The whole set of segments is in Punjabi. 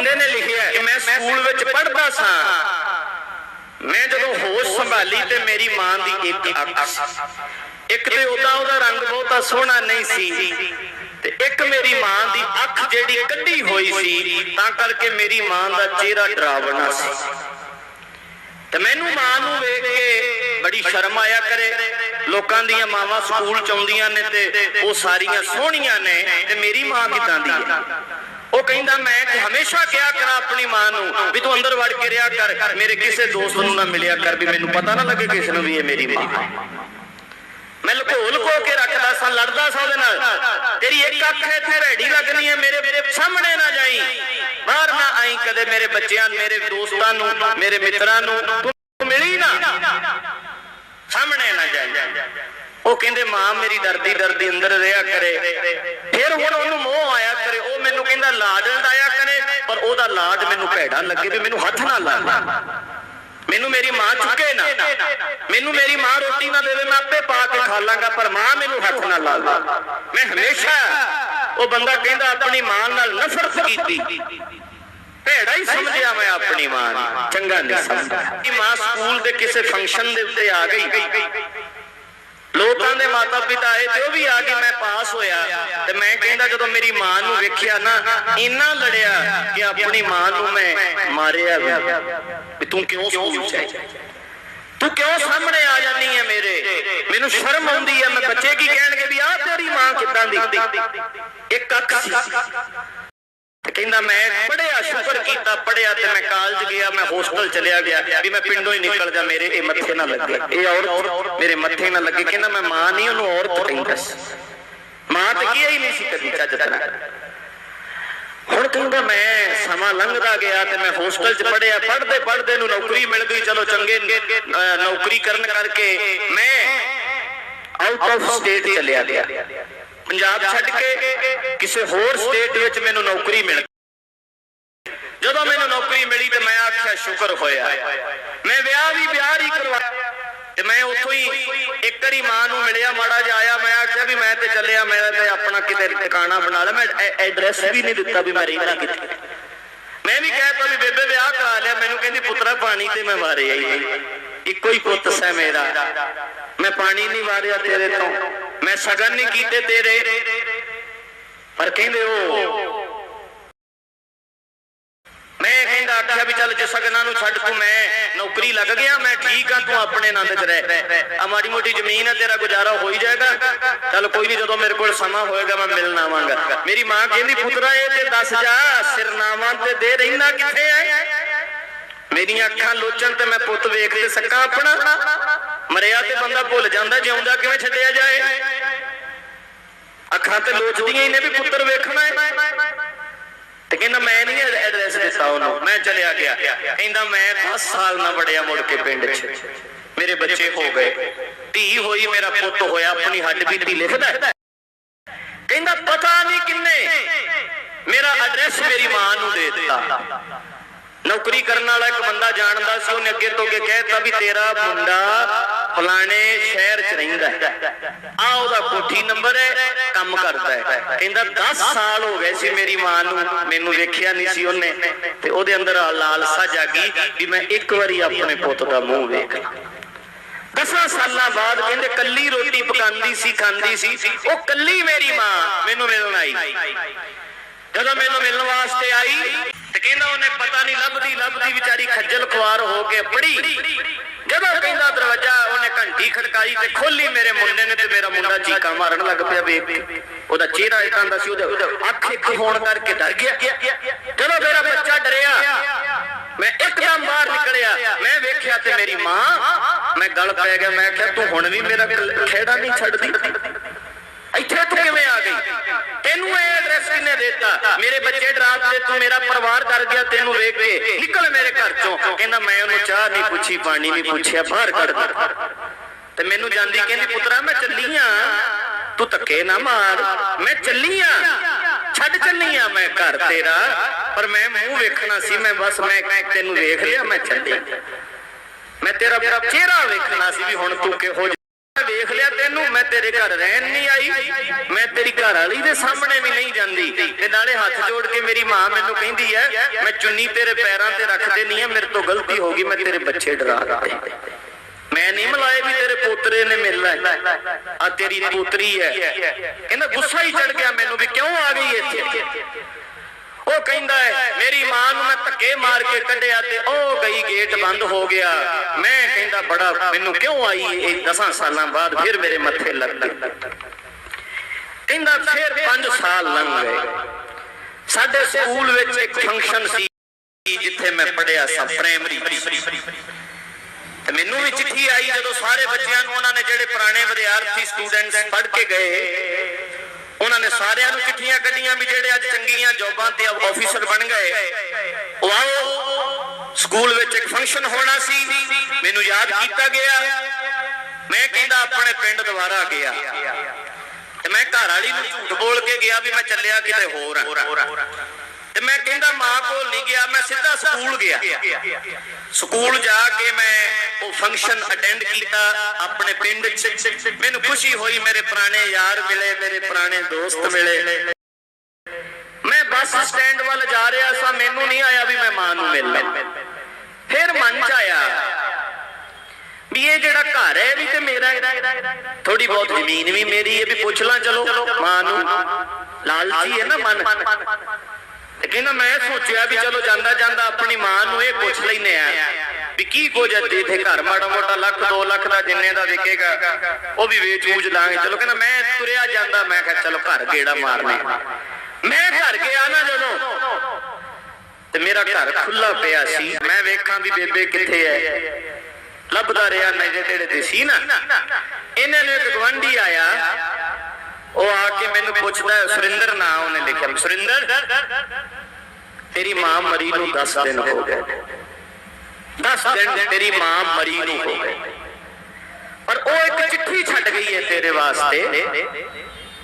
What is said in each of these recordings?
ਬੰਦੇ ਨੇ ਲਿਖਿਆ ਕਿ ਮੈਂ ਸਕੂਲ ਵਿੱਚ ਪੜ੍ਹਦਾ ਸਾਂ। ਮੈਂ ਜਦੋਂ ਹੋਸ਼ ਸੰਭਾਲੀ ਤੇ ਮੇਰੀ ਮਾਂ ਦੀ ਇੱਕ ਅੱਖ। ਇੱਕ ਤੇ ਉਹਦਾ ਉਹਦਾ ਰੰਗ ਬਹੁਤਾ ਸੋਹਣਾ ਨਹੀਂ ਸੀ ਤੇ ਇੱਕ ਮੇਰੀ ਮਾਂ ਦੀ ਅੱਖ ਜਿਹੜੀ ਕੱਢੀ ਹੋਈ ਸੀ, ਤਾਂ ਕਰਕੇ ਮੇਰੀ ਮਾਂ ਦਾ ਚਿਹਰਾ ਡਰਾਵਣਾ ਸੀ। ਤੇ ਮੈਨੂੰ ਮਾਂ ਨੂੰ ਵੇਖ ਕੇ ਬੜੀ ਸ਼ਰਮ ਆਇਆ ਕਰੇ। ਲੋਕਾਂ ਦੀਆਂ ਮਾਵਾਂ ਸਕੂਲ ਚ ਆਉਂਦੀਆਂ ਨੇ ਤੇ ਉਹ ਸਾਰੀਆਂ ਸੋਹਣੀਆਂ ਨੇ ਤੇ ਮੇਰੀ ਮਾਂ ਕਿਦਾਂ ਦੀ ਹੈ? ਉਹ ਕਹਿੰਦਾ ਮੈਂ ਹਮੇਸ਼ਾ ਕਿਹਾ ਕਰਾਂ ਆਪਣੀ ਮਾਂ ਨੂੰ ਵੀ ਤੂੰ ਅੰਦਰ ਵੜ ਕੇ ਰਿਹਾ ਕਰ, ਮੇਰੇ ਕਿਸੇ ਦੋਸਤ ਨੂੰ ਨਾ ਮਿਲਿਆ ਕਰ ਵੀ ਮੈਨੂੰ ਪਤਾ ਨਾ ਲੱਗੇ ਕਿਸ ਨੂੰ ਵੀ ਇਹ ਮੇਰੀ ਮਾਂ ਮੈਂ ਲੁਕੋ ਲੁਕੋ ਕੇ ਰੱਖਦਾ ਸਾਂ, ਲੜਦਾ ਸਾਂ ਉਹਦੇ ਨਾਲ। ਤੇਰੀ ਇੱਕ ਅੱਖ ਇੱਥੇ ਰੈਡੀ ਲੱਗਣੀ ਹੈ, ਮੇਰੇ ਮੇਰੇ ਸਾਹਮਣੇ ਨਾ ਜਾਈ। ਬਾਹਰ ਨਾ ਆਈ ਕਦੇ ਮੇਰੇ ਬੱਚਿਆਂ ਮੇਰੇ ਦੋਸਤਾਂ ਨੂੰ, ਮੇਰੇ ਮਿੱਤਰਾਂ ਨੂੰ, ਤੂੰ ਮਿਲੀ ਨਾ। ਸਾਹਮਣੇ ਨਾ ਜਾਈ। ਉਹ ਕਹਿੰਦੇ, ਮਾਂ, ਮੇਰੀ ਡਰਦੀ ਡਰਦੀ ਅੰਦਰ ਰਿਹਾ ਕਰੇ। ਫਿਰ ਹੁਣ ਉਹਨੂੰ ਮੋਹ ਆਇਆ ਕਰੇ ਉਹ ਮੈਨੂੰ ਕਹਿੰਦਾ ਲਾਡ ਆਇਆ ਕਰੇ ਪਰ ਉਹਦਾ ਲਾਡ ਮੈਨੂੰ ਭੈੜਾ ਲੱਗੇ ਵੀ ਮੈਨੂੰ ਹੱਥ ਨਾ ਲਾ ਮੈਨੂੰ ਮੇਰੀ ਮਾਂ ਚੁੱਕੇ ਨਾ। ਮੈਨੂੰ ਮੇਰੀ ਮਾਂ ਰੋਟੀ ਨਾ ਦੇਵੇ, ਮੈਂ ਆਪੇ ਪਾ ਕੇ ਖਾ ਲਾਂਗਾ, ਪਰ ਮਾਂ ਮੈਨੂੰ ਹੱਥ ਨਾ ਲਾਵੇ ਮੈਂ ਹਮੇਸ਼ਾ ਉਹ ਬੰਦਾ ਕਹਿੰਦਾ, ਆਪਣੀ ਮਾਂ ਨਾਲ ਨਫ਼ਰਤ ਕੀਤੀ। ਭੇੜਾ ਹੀ ਸਮਝਿਆ ਮੈਂ ਆਪਣੀ ਮਾਂ ਨੂੰ। ਚੰਗਾ ਨਹੀਂ ਸਮਝਿਆ। ਕਿ ਮਾਂ ਸਕੂਲ ਦੇ ਕਿਸੇ ਫੰਕਸ਼ਨ ਦੇ ਉੱਤੇ ਆ ਗਈ। ਲੋਕਾਂ ਦੇ ਮਾਤਾ ਪਿਤਾ ਆਏ ਤੇ ਉਹ ਵੀ ਆ ਗਏ, ਮੈਂ ਪਾਸ ਹੋਇਆ। ਤੇ ਮੈਂ ਕਹਿੰਦਾ ਜਦੋਂ ਮੇਰੀ ਮਾਂ ਨੂੰ ਵੇਖਿਆ ਨਾ, ਇੰਨਾ ਲੜਿਆ ਕਿ ਆਪਣੀ ਮਾਂ ਨੂੰ ਮੈਂ ਮਾਰਿਆ ਵੀ। ਤੂੰ ਕਿਉਂ ਸਕੂਲ ਚ ਤੂੰ ਕਿਉਂ ਸਾਹਮਣੇ ਆ ਜਾਂਦੀ ਹੈ ਮੇਰੇ? ਮੈਨੂੰ ਸ਼ਰਮ ਆਉਂਦੀ ਹੈ ਮੈਂ ਬੱਚੇ ਕੀ ਕਹਿਣਗੇ ਵੀ ਆਹ ਤੇਰੀ ਮਾਂ ਕਿੱਦਾਂ ਦੀ ਇੱਕ ਅੱਖ ਸੀ। ਕਹਿੰਦਾ ਮੈਂ ਪੜਿਆ ਸ਼ੁਕਰ ਕੀਤਾ ਪੜਿਆ ਤੇ ਮੈਂ ਕਾਲਜ ਗਿਆ, ਮੈਂ ਹੋਸਟਲ ਚਲਿਆ ਗਿਆ, ਵੀ ਮੈਂ ਪਿੰਡੋਂ ਹੀ ਨਿਕਲ ਜਾ, ਮੇਰੇ ਇਹ ਮੱਥੇ ਨਾ ਲੱਗੇ। ਇਹ ਔਰਤ ਮੇਰੇ ਮੱਥੇ ਨਾ ਲੱਗੇ, ਕਹਿੰਦਾ ਮੈਂ ਮਾਂ ਨਹੀਂ, ਉਹਨੂੰ ਔਰਤ ਕਹਿੰਦਾ ਮਾਂ ਤੇ ਕੀ ਹੀ ਨਹੀਂ ਸੀ ਕਦੀ ਚੱਜ ਹੁਣ ਕਹਿੰਦਾ ਮੈਂ ਸਮਾਂ ਲੰਘਦਾ ਗਿਆ ਤੇ ਮੈਂ ਹੋਸਟਲ 'ਚ ਪੜਿਆ ਪੜਦੇ ਪੜਦੇ ਨੂੰ ਨੌਕਰੀ ਮਿਲ ਗਈ, ਚਲੋ ਚੰਗੇ ਨੌਕਰੀ ਕਰਨ ਕਰਕੇ ਮੈਂ ਆਊਟ ਆਫ ਸਟੇਟ ਚਲਿਆ ਗਿਆ। ਪੰਜਾਬ ਛੱਡ ਕੇ ਕਿਸੇ ਹੋਰ ਸਟੇਟ ਵਿੱਚ ਮੈਨੂੰ ਨੌਕਰੀ ਮਿਲ ਜਦੋਂ ਮੈਨੂੰ ਨੌਕਰੀ ਮਿਲੀ ਤੇ ਮੈਂ ਆਖਿਆ, ਸ਼ੁਕਰ ਹੋਇਆ। ਮੈਂ ਵਿਆਹ ਵੀ ਵਿਆਹ ਹੀ ਕਰਵਾਇਆ ਤੇ ਮੈਂ ਉੱਥੋਂ ਹੀ ਇੱਕ ਵਾਰੀ ਮਾਂ ਨੂੰ ਮਿਲਿਆ, ਮਾੜਾ ਜਿਹਾ ਆਇਆ। ਮੈਂ ਆਖਿਆ ਵੀ ਮੈਂ ਤੇ ਚੱਲਿਆ, ਮੈਂ ਤੇ ਆਪਣਾ ਕਿਤੇ ਟਿਕਾਣਾ ਬਣਾ ਲਿਆ। ਮੈਂ ਐਡਰੈਸ ਵੀ ਨਹੀਂ ਦਿੱਤਾ ਵੀ ਮੈਂ ਰਹਿਣਾ ਕਿੱਥੇ। ਮੈਂ ਵੀ ਕਹਿਤਾ ਵੀ ਬੇਬੇ ਵਿਆਹ ਕਰਾ ਲਿਆ। ਮੈਨੂੰ ਕਹਿੰਦੀ, ਪੁੱਤਰਾ, ਪਾਣੀ ਤੇ ਮੈਂ ਮਾਰਿਆ ਆਈ ਇੱਕੋ ਹੀ ਪੁੱਤ ਸੈ ਮੇਰਾ। ਮੈਂ ਪਾਣੀ ਨਹੀਂ ਮਾਰਿਆ ਤੇਰੇ ਤੋਂ। ਮੈਂ ਸਗਨ ਨਹੀਂ ਕੀਤੇ ਤੇਰੇ। ਪਰ ਕਹਿੰਦੇ ਉਹ, ਮੈਂ ਕਹਿੰਦਾ ਆਖਿਆ ਵੀ ਚੱਲ ਜੇ ਸਗਨਾਂ ਨੂੰ ਛੱਡ ਤੂੰ, ਮੈਂ ਨੌਕਰੀ ਲੱਗ ਗਿਆ, ਮੈਂ ਠੀਕ ਆ, ਤੂੰ ਆਪਣੇ ਆਨੰਦ 'ਚ ਰਹਿ। ਆ ਮਾੜੀ ਮੋਟੀ ਜ਼ਮੀਨ ਹੈ ਤੇਰਾ ਗੁਜ਼ਾਰਾ ਹੋ ਹੀ ਜਾਏਗਾ। ਚੱਲ ਕੋਈ ਨਹੀਂ ਜਦੋਂ ਮੇਰੇ ਕੋਲ ਸਮਾਂ ਹੋਏਗਾ, ਮੈਂ ਮਿਲਣ ਆਵਾਂਗਾ। ਮੇਰੀ ਮਾਂ ਕਹਿੰਦੀ, ਪੁੱਤਰਾ, ਇਹ ਤੇ ਦੱਸ ਜਾ, ਸਿਰਨਾਵਾਂ ਤੇ ਦੇ ਰਹਿਣਾ ਕਿੱਥੇ ਐ? ਮੇਰੀਆਂ ਅੱਖਾਂ ਲੋਚਣ ਤੇ ਮੈਂ ਪੁੱਤ ਵੇਖ ਤੇ ਸਕਾਂ ਆਪਣਾ। ਮਰਿਆ ਤੇ ਬੰਦਾ ਭੁੱਲ ਜਾਂਦਾ, ਜਿਉਂਦਾ ਕਿਵੇਂ ਛੱਡਿਆ ਜਾਏ? ਅੱਖਾਂ ਤੇ ਲੋਚਦੀਆਂ ਹੀ ਨੇ ਵੀ ਪੁੱਤਰ ਵੇਖਣਾ ਹੈ। ਤੇ ਕਹਿੰਦਾ, ਮੈਂ ਨਹੀਂ ਐਡਰੈਸ ਦਿੱਤਾ ਉਹਨੂੰ। ਮੈਂ ਚਲਿਆ ਗਿਆ। ਕਹਿੰਦਾ, ਮੈਂ 10 ਸਾਲ ਨਾ ਵੜਿਆ ਮੁੜ ਕੇ ਪਿੰਡ 'ਚ। ਮੇਰੇ ਬੱਚੇ ਹੋ ਗਏ। ਧੀ ਹੋਈ, ਮੇਰਾ ਪੁੱਤ ਹੋਇਆ, ਆਪਣੀ ਹੱਡ ਬੀਤੀ ਲਿਖਦਾ ਕਹਿੰਦਾ, ਪਤਾ ਨਹੀਂ ਕਿੰਨੇ। ਮੇਰਾ ਐਡਰੈਸ ਮੇਰੀ ਮਾਂ ਨੂੰ ਦੇ ਦਿੱਤਾ। ਨੌਕਰੀ ਕਰਨ ਵਾਲਾ ਇੱਕ ਬੰਦਾ ਜਾਣਦਾ ਸੀ, ਉਹਨੇ ਅੱਗੇ ਤੋਂ ਅੱਗੇ ਕਹਿਤਾ ਵੀ ਤੇਰਾ ਮੁੰਡਾ ਫਲਾਣੇ ਸ਼ਹਿਰ 'ਚ ਰਹਿੰਦਾ ਆ ਉਹਦਾ ਕੋਠੀ ਨੰਬਰ ਹੈ, ਕੰਮ ਕਰਦਾ ਹੈ। ਕਹਿੰਦਾ 10 ਸਾਲ ਹੋ ਗਏ ਸੀ ਮੇਰੀ ਮਾਂ ਨੂੰ, ਮੈਨੂੰ ਵੇਖਿਆ ਨਹੀਂ ਸੀ ਉਹਨੇ। ਤੇ ਉਹਦੇ ਅੰਦਰ ਆ ਲਾਲਸਾ ਜਾਗੀ ਵੀ ਮੈਂ ਇੱਕ ਵਾਰੀ ਆਪਣੇ ਪੁੱਤ ਦਾ ਮੂੰਹ ਵੇਖ ਲਾਂ। ਦਸਾਂ ਸਾਲਾਂ ਬਾਅਦ ਕਹਿੰਦੇ ਕੱਲੀ ਰੋਟੀ ਪਕਾਉਂਦੀ ਸੀ, ਖਾਂਦੀ ਸੀ। ਉਹ ਕੱਲੀ ਮੇਰੀ ਮਾਂ ਮੈਨੂੰ ਮਿਲਣ ਆਈ। ਜਦੋਂ ਮੈਨੂੰ ਮਿਲਣ ਵਾਸਤੇ ਆਈ ਤੇ ਕਹਿੰਦਾ ਉਹਨੇ ਪਤਾ ਨਹੀਂ ਲੱਭਦੀ ਲੱਭਦੀ ਵਿਚਾਰੀ ਖੱਜਲ ਖੁਆਰ ਹੋ ਕੇ ਪੜੀ। ਜਦੋਂ ਕਹਿੰਦਾ ਦਰਵਾਜ਼ਾ, ਉਹਨੇ ਘੰਟੀ ਖੜਕਾਈ ਤੇ ਖੋਲੀ ਮੇਰੇ ਮੁੰਡੇ ਨੇ ਤੇ ਮੇਰਾ ਮੁੰਡਾ ਚੀਕਾਂ ਮਾਰਨ ਲੱਗ ਪਿਆ ਵੇਖ ਕੇ। ਉਹਦਾ ਚਿਹਰਾ ਇਦਾਂ ਦਾ ਸੀ, ਉਹਦੇ ਅੱਖ ਇੱਕ ਹੋਣ ਕਰਕੇ ਡਰ ਗਿਆ। ਜਦੋਂ ਮੇਰਾ ਬੱਚਾ ਡਰਿਆ, ਮੈਂ ਇੱਕਦਮ ਬਾਹਰ ਨਿਕਲਿਆ। ਮੈਂ ਵੇਖਿਆ ਤੇ ਮੇਰੀ ਮਾਂ, ਮੈਂ ਗਲ ਪੈ ਗਿਆ। ਮੈਂ ਕਿਹਾ, ਤੂੰ ਹੁਣ ਵੀ ਮੇਰਾ ਕ- ਖੇੜਾ ਨਹੀਂ ਛੱਡਦੀ? ਇੱਥੇ ਤੂੰ ਕਿਵੇਂ ਆ ਗਈ? ਤੈਨੂੰ ਇਹ ਐਡਰੈਸ ਕਿਨੇ ਦਿੱਤਾ? ਮੇਰੇ ਬੱਚੇ ਡਰਾਤੇ ਤੂੰ ਮੇਰਾ ਪਰਿਵਾਰ ਡਰ ਗਿਆ, ਤੈਨੂੰ ਵੇਖ ਕੇ। ਨਿਕਲ ਮੇਰੇ ਘਰ ਚੋਂ। ਕਹਿੰਦਾ, ਮੈਂ ਉਹਨੂੰ ਚਾਹ ਨਹੀਂ ਪੁੱਛੀ, ਪਾਣੀ ਨਹੀਂ ਪੁੱਛਿਆ, ਬਾਹਰ ਕੱਢ ਤੇ ਮੈਨੂੰ ਜਾਂਦੀ ਕਹਿੰਦੀ, ਪੁੱਤਰਾ, ਮੈਂ ਚੱਲੀ ਆ। ਤੂੰ ਧੱਕੇ ਨਾ ਮਾਰ। ਮੈਂ ਚੱਲੀ ਆ। ਛੱਡ ਚੱਲੀ ਆ ਮੈਂ ਘਰ ਤੇਰਾ। ਪਰ ਮੈਂ ਮੂੰਹ ਵੇਖਣਾ ਸੀ, ਮੈਂ ਬਸ ਮੈਂ ਤੈਨੂੰ ਵੇਖ ਲਿਆ, ਮੈਂ ਚੱਲੀ। ਮੈਂ ਤੇਰਾ ਚਿਹਰਾ ਵੇਖਣਾ ਸੀ ਵੀ ਹੁਣ ਤੂੰ ਕਿਹੋ ਜਿਹਾ ਮੈਂ ਤੇਰੇ ਘਰ ਰਹਿਣ ਨਹੀਂ ਆਈ। ਮੈਂ ਤੇਰੀ ਘਰ ਵਾਲੀ ਦੇ ਸਾਹਮਣੇ ਵੀ ਨਹੀਂ ਜਾਂਦੀ। ਤੇ ਨਾਲੇ ਹੱਥ ਜੋੜ ਕੇ ਮੇਰੀ ਮਾਂ ਮੈਨੂੰ ਕਹਿੰਦੀ ਹੈ, ਮੈਂ ਚੁੰਨੀ ਤੇਰੇ ਪੈਰਾਂ ਤੇ ਰੱਖ ਦੇਣੀ ਹੈ ਮੇਰੇ ਤੋਂ ਗਲਤੀ ਹੋ ਗਈ, ਮੈਂ ਤੇਰੇ ਬੱਚੇ ਡਰਾ ਦਿੱਤੇ। ਮੈਂ ਨਹੀਂ ਮਲਾਏ ਵੀ ਤੇਰੇ ਪੋਤਰੇ ਨੇ ਮਿਲਣਾ ਆ ਤੇਰੀ ਪੋਤਰੀ ਹੈ। ਕਹਿੰਦਾ, ਗੁੱਸਾ ਹੀ ਚੜ ਗਿਆ ਮੈਨੂੰ ਵੀ ਕਿਉਂ ਆ ਗਈ ਇੱਥੇ? ਉਹ ਕਹਿੰਦਾ ਹੈ, ਮੇਰੀ ਮਾਂ ਨੂੰ ਮੈਂ ਧੱਕੇ ਮਾਰ ਕੇ ਕੱਢਿਆ ਤੇ ਉਹ ਗਈ ਗੇਟ ਬੰਦ ਹੋ ਗਿਆ। ਮੈਂ ਕਹਿੰਦਾ, ਬੜਾ, ਮੈਨੂੰ ਕਿਉਂ ਆਈ ਇਹ 10 ਸਾਲਾਂ ਬਾਅਦ ਫਿਰ ਮੇਰੇ ਮੱਥੇ ਲੱਗ ਗਈ। ਕਹਿੰਦਾ, ਫਿਰ 5 ਸਾਲ ਲੰਘ ਗਏ। ਸਾਡੇ ਸਕੂਲ ਵਿੱਚ ਇੱਕ ਫੰਕਸ਼ਨ ਸੀ ਜਿੱਥੇ ਮੈਂ ਪੜਿਆ ਸਾਂ ਪ੍ਰਾਇਮਰੀ ਤੇ ਮੈਨੂੰ ਵੀ ਚਿੱਠੀ ਆਈ ਜਦੋਂ ਸਾਰੇ ਬੱਚਿਆਂ ਨੂੰ ਉਹਨਾਂ ਨੇ ਜਿਹੜੇ ਪੁਰਾਣੇ ਵਿਦਿਆਰਥੀ ਸਟੂਡੈਂਟਸ ਪੜ੍ਹ ਕੇ ਗਏ ਉਹਨਾਂ ਨੇ ਸਾਰਿਆਂ ਨੂੰ ਚਿੱਠੀਆਂ ਕੱਢੀਆਂ ਵੀ ਜਿਹੜੇ ਅੱਜ ਚੰਗੀਆਂ ਜੌਬਾਂ ਤੇ ਆਫੀਸਰ ਬਣ ਗਏ। ਉਹ ਆਓ, ਸਕੂਲ ਵਿੱਚ ਇੱਕ ਫੰਕਸ਼ਨ ਹੋਣਾ ਸੀ। ਮੈਨੂੰ ਯਾਦ ਕੀਤਾ ਗਿਆ। ਮੈਂ ਕਹਿੰਦਾ, ਆਪਣੇ ਪਿੰਡ ਦੁਬਾਰਾ ਗਿਆ। ਤੇ ਮੈਂ ਘਰ ਵਾਲੀ ਨੂੰ ਝੂਠ ਬੋਲ ਕੇ ਗਿਆ ਵੀ ਮੈਂ ਚੱਲਿਆ ਕਿਤੇ ਹੋਰ ਆ। ਤੇ ਮੈਂ ਕਹਿੰਦਾ, ਮਾਂ ਕੋਲ ਨਹੀਂ ਗਿਆ, ਮੈਂ ਸਿੱਧਾ ਸਕੂਲ ਗਿਆ। ਸਕੂਲ ਜਾ ਕੇ ਮੈਂ ਉਹ ਫੰਕਸ਼ਨ ਅਟੈਂਡ ਕੀਤਾ, ਆਪਣੇ ਪਿੰਡ 'ਚ। ਮੈਨੂੰ ਖੁਸ਼ੀ ਹੋਈ, ਮੇਰੇ ਪੁਰਾਣੇ ਯਾਰ ਮਿਲੇ, ਮੇਰੇ ਪੁਰਾਣੇ ਦੋਸਤ ਮਿਲੇ। ਮੈਂ ਬੱਸ ਸਟੈਂਡ ਵੱਲ ਜਾ ਰਿਹਾ ਸਾਂ, ਮੈਨੂੰ ਨਹੀਂ ਆਇਆ ਵੀ ਮੈਂ ਮਾਂ ਨੂੰ ਮਿਲਣਾ। ਫਿਰ ਮਨ 'ਚ ਆਇਆ ਵੀ ਇਹ ਜਿਹੜਾ ਘਰ ਹੈ ਵੀ ਤੇ ਮੇਰਾ ਥੋੜੀ ਬਹੁਤ ਜ਼ਮੀਨ ਵੀ ਮੇਰੀ ਹੈ, ਵੀ ਪੁੱਛ ਲਾਂ, ਚਲੋ, ਮਾਂ ਨੂੰ। ਲਾਲਚੀ ਹੈ ਨਾ ਮਨ। ਤੇ ਕਹਿੰਦਾ ਮੈਂ ਸੋਚਿਆ ਵੀ ਚਲੋ ਜਾਂਦਾ ਜਾਂਦਾ ਆਪਣੀ ਮਾਂ ਨੂੰ ਇਹ ਪੁੱਛ ਲੈਨੇ ਆ। ਵੀ ਕੀ ਕੁਝ ਹੈ ਇੱਥੇ ਘਰ ਮਾੜਾ ਮੋਟਾ ਲੱਖ 2 ਲੱਖ ਦਾ ਜਿੰਨੇ ਦਾ ਵਿਕੇਗਾ, ਉਹ ਵੀ ਵੇਚ ਵੂਚ ਲਾਂਗੇ। ਚਲੋ ਕਹਿੰਦਾ ਮੈਂ ਤੁਰਿਆ ਜਾਂਦਾ, ਮੈਂ ਕਿਹਾ ਚਲੋ ਘਰ ਗੇੜਾ ਮਾਰਨੇ ਮੈਂ ਘਰ ਗਿਆ ਨਾ ਜਦੋਂ ਤੇ ਮੇਰਾ ਘਰ ਖੁੱਲਾ ਪਿਆ ਸੀ। ਮੈਂ ਵੇਖਾਂ ਵੀ ਬੇਬੇ ਕਿੱਥੇ ਹੈ ਲੱਭਦਾ ਰਿਹਾ ਨੇੜੇ ਤੇੜੇ ਤੇ ਸੀ ਨਾ। ਇਹਨਾਂ ਨੂੰ ਇੱਕ ਗਵੰਡੀ ਆਇਆ। ਉਹ ਆ ਕੇ ਮੈਨੂੰ ਪੁੱਛਦਾ, ਸੁਰਿੰਦਰ ਨਾਂ ਉਹਨੇ ਲਿਖਿਆ। ਸੁਰਿੰਦਰ, ਤੇਰੀ ਮਾਂ ਮਰੀ ਨੂੰ 10 ਦਿਨ ਹੋ ਗਏ। 10 ਦਿਨ ਤੇਰੀ ਮਾਂ ਮਰੀ ਨੂੰ ਹੋ ਗਏ ਪਰ ਉਹ ਇੱਕ ਚਿੱਠੀ ਛੱਡ ਗਈ ਹੈ ਤੇਰੇ ਵਾਸਤੇ।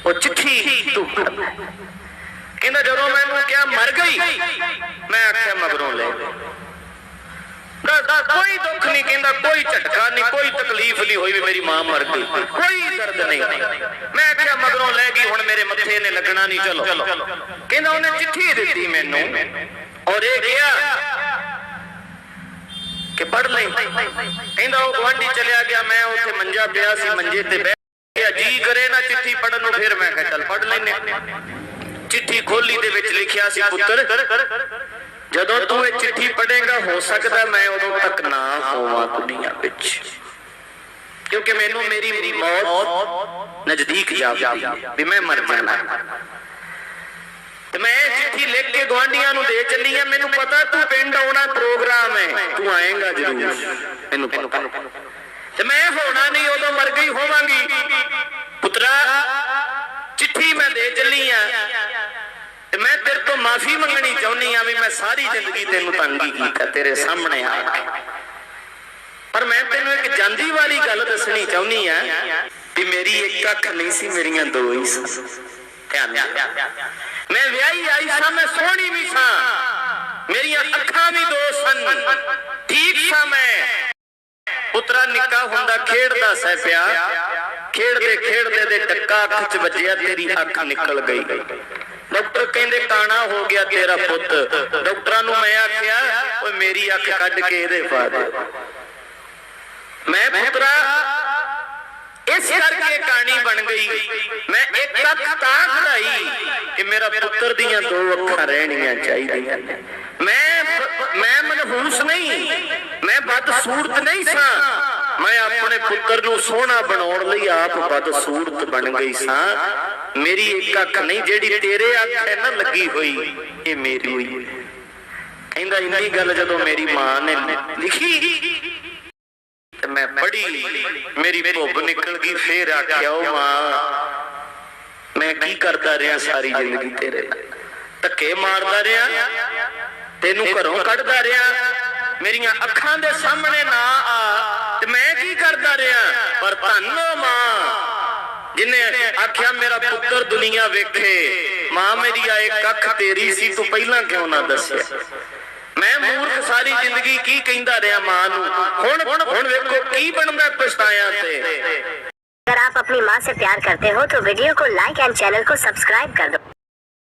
ਉਹ ਚਿੱਠੀ ਤੂੰ ਕਹਿੰਦਾ ਜਦੋਂ ਮੈਨੂੰ ਕਿਹਾ ਮਰ ਗਈ, ਮੈਂ ਆਖਿਆ ਮਗਰੋਂ ਲੈ ਕੋਈ ਦੁੱਖ ਨਹੀਂ ਕਹਿੰਦਾ, ਕੋਈ ਝਟਕਾ ਨਹੀਂ, ਕੋਈ ਤਕਲੀਫ ਨਹੀਂ ਹੋਈ ਵੀ ਮੇਰੀ ਮਾਂ ਮਰ ਗਈ। ਕੋਈ ਦਰਦ ਨਹੀਂ। ਮੈਂ ਆਖਿਆ ਮਗਰੋਂ ਲੈ ਗਈ, ਹੁਣ ਮੇਰੇ ਮੱਥੇ ਨੇ ਲੱਗਣਾ ਨਹੀਂ, ਚਲੋ। ਕਹਿੰਦਾ ਉਹਨੇ ਚਿੱਠੀ ਦਿੱਤੀ ਮੈਨੂੰ। ਔਰ ਇਹ ਗਿਆ ਕਿ ਪੜ ਲੈ ਕਹਿੰਦਾ ਉਹ ਗਵਾਂਢੀ ਚਲਿਆ ਗਿਆ, ਮੈਂ ਉੱਥੇ ਮੰਜਾ ਪਿਆ ਸੀ, ਮੰਜੇ ਤੇ ਬਹਿ ਗਿਆ। ਜੀ ਕਰੇ ਨਾ ਚਿੱਠੀ ਪੜਨ ਨੂੰ, ਫਿਰ ਮੈਂ ਕਿਹਾ, ਚੱਲ ਪੜ ਲੈਨੇ ਚਿੱਠੀ ਖੋਲੀ ਦੇ ਵਿੱਚ ਲਿਖਿਆ ਸੀ, ਪੁੱਤਰ, ਜਦੋਂ ਤੂੰ ਇਹ ਚਿੱਠੀ ਪੜੇਗਾ ਹੋ ਸਕਦਾ ਮੈਂ ਉਦੋਂ ਤੱਕ ਨਾ ਹੋਵਾਂ ਦੁਨੀਆ ਵਿੱਚ। ਕਿਉਂਕਿ ਮੈਨੂੰ ਮੇਰੀ ਮੌਤ ਨਜ਼ਦੀਕ ਜਾਪਦੀ ਵੀ ਮੈਂ ਮਰ ਜਾਣਾ ਤੇ ਮੈਂ ਇਹ ਚਿੱਠੀ ਲਿਖ ਕੇ ਗਵਾਂਢੀਆਂ ਨੂੰ ਦੇ ਚੱਲੀ ਆ, ਮੈਨੂੰ ਪਤਾ ਤੂੰ ਪਿੰਡ ਆਉਣਾ ਪ੍ਰੋਗਰਾਮ ਹੈ। ਤੂੰ ਆਏਗਾ ਜ਼ਰੂਰ। ਮੈਨੂੰ ਪਤਾ। ਤੇ ਮੈਂ ਹੋਣਾ ਨਹੀਂ, ਉਦੋਂ ਮਰ ਗਈ ਹੋਵਾਂਗੀ। ਪੁੱਤਰਾ, ਚਿੱਠੀ ਮੈਂ ਦੇ ਚੱਲੀ ਆ। ਤੇ ਮੈਂ ਤੇਰੇ ਤੋਂ ਮਾਫੀ ਮੰਗਣੀ ਚਾਹੁੰਨੀ ਆ ਵੀ ਮੈਂ ਸਾਰੀ ਜ਼ਿੰਦਗੀ ਤੈਨੂੰ ਤੰਗੀ ਕੀਤਾ, ਤੇਰੇ ਸਾਹਮਣੇ ਆ ਪਰ ਮੈਂ ਤੈਨੂੰ ਇੱਕ ਜਾਂਦੀ ਵਾਲੀ ਗੱਲ ਦੱਸਣੀ ਚਾਹੁੰਨੀ ਆ ਵੀ ਮੇਰੀ ਇੱਕ ਅੱਖ ਨਹੀਂ ਸੀ, ਮੇਰੀਆਂ ਦੋ ਹੀ ਸਨ। ਧਿਆਨ ਨਾਲ। ਮੈਂ ਵਿਆਹੀ ਆਈ ਸਾਂ, ਮੈਂ ਸੋਹਣੀ ਵੀ ਸਾਂ। ਮੇਰੀਆਂ ਅੱਖਾਂ ਵੀ ਦੋ ਸਨ। ਠੀਕ ਸਾਂ ਮੈਂ। ਪੁੱਤਰਾ ਨਿੱਕਾ ਹੁੰਦਾ ਖੇਡਦਾ ਸੈ ਪਿਆ। ਖੇਡਦੇ ਖੇਡਦੇ ਦੇ ਟੱਕਾ ਅੱਖ 'ਚ ਵੱਜਿਆ, ਤੇਰੀ ਅੱਖ ਨਿਕਲ ਗਈ। ਡਾਕਟਰ ਕਹਿੰਦੇ, ਕਾਣਾ ਹੋ ਗਿਆ ਤੇਰਾ ਪੁੱਤ। ਡਾਕਟਰਾਂ ਨੂੰ ਮੈਂ ਆਖਿਆ, ਓਏ, ਮੇਰੀ ਅੱਖ ਕੱਢ ਕੇ ਇਹਦੇ ਪਾ ਦੇ। ਮੈਂ ਪੁੱਤਰਾ ਇਸ ਕਰਕੇ ਕਹਾਣੀ ਬਣ ਗਈ। ਮੈਂ ਇੱਕ ਅੱਖ ਤਾਂ ਖੜਾਈ ਕਿ ਮੇਰਾ ਪੁੱਤਰ ਦੀਆਂ ਦੋ ਅੱਖਾਂ ਰਹਿਣੀਆਂ ਚਾਹੀਦੀਆਂ। ਮੈਂ ਮੈਂ ਮਨਹੂਸ ਨਹੀਂ, ਮੈਂ ਬਦਸੂਰਤ ਨਹੀਂ ਸਾਂ। ਮੈਂ ਆਪਣੇ ਪੁੱਤਰ ਨੂੰ ਸੋਹਣਾ ਬਣਾਉਣ ਲਈ ਆਪ ਬਦਸੂਰਤ ਬਣ ਗਈ ਸਾਂ। ਮੇਰੀ ਇੱਕ ਅੱਖ ਨਹੀਂ ਜਿਹੜੀ ਤੇਰੇ ਅੱਖ ਹੈ ਨਾ ਲੱਗੀ ਹੋਈ, ਇਹ ਮੇਰੀ ਹੋਈ ਕਹਿੰਦਾ ਇੰਨੀ ਗੱਲ ਜਦੋਂ ਮੇਰੀ ਮਾਂ ਨੇ ਲਿਖੀ ਮੈਂ ਪੜ੍ਹੀ, ਮੇਰੀ ਭੁੱਬ ਨਿਕਲ ਗਈ, ਫੇਰ ਆਖਿਆ, ਉਹ ਮਾਂ, ਮੈਂ ਕੀ ਕਰਦਾ ਰਿਹਾ ਸਾਰੀ ਜ਼ਿੰਦਗੀ ਤੇਰੇ ਧੱਕੇ ਮਾਰਦਾ ਰਿਹਾ, ਤੈਨੂੰ ਘਰੋਂ ਕੱਢਦਾ ਰਿਹਾ, ਮੇਰੀਆਂ ਅੱਖਾਂ ਦੇ ਸਾਹਮਣੇ ਨਾ ਆ, ਤੇ ਮੈਂ ਕੀ ਕਰਦਾ ਰਿਹਾ? ਪਰ ਧੰਨ ਮਾਂ, ਜਿਨੇ ਆਖਿਆ, ਮੇਰਾ ਪੁੱਤਰ ਦੁਨੀਆ ਵੇਖੇ, ਮਾਂ ਮੇਰੀ ਆਏ ਕੱਖ ਤੇਰੀ ਸੀ, ਤੂੰ ਪਹਿਲਾਂ ਕਿਉਂ ਨਾ ਦੱਸਿਆ? ਮੈਂ ਮੂਰਖ ਸਾਰੀ ਜ਼ਿੰਦਗੀ ਕੀ ਕਹਿੰਦਾ ਰਿਹਾ ਮਾਂ ਨੂੰ ਹੁਣ ਹੁਣ ਵੇਖੋ ਕੀ ਬਣਦਾ ਪਛਤਾਇਆ ਤੇ अगर आप अपनी माँ से प्यार करते हो तो वीडियो को लाइक एंड चैनल को सब्सक्राइब कर दो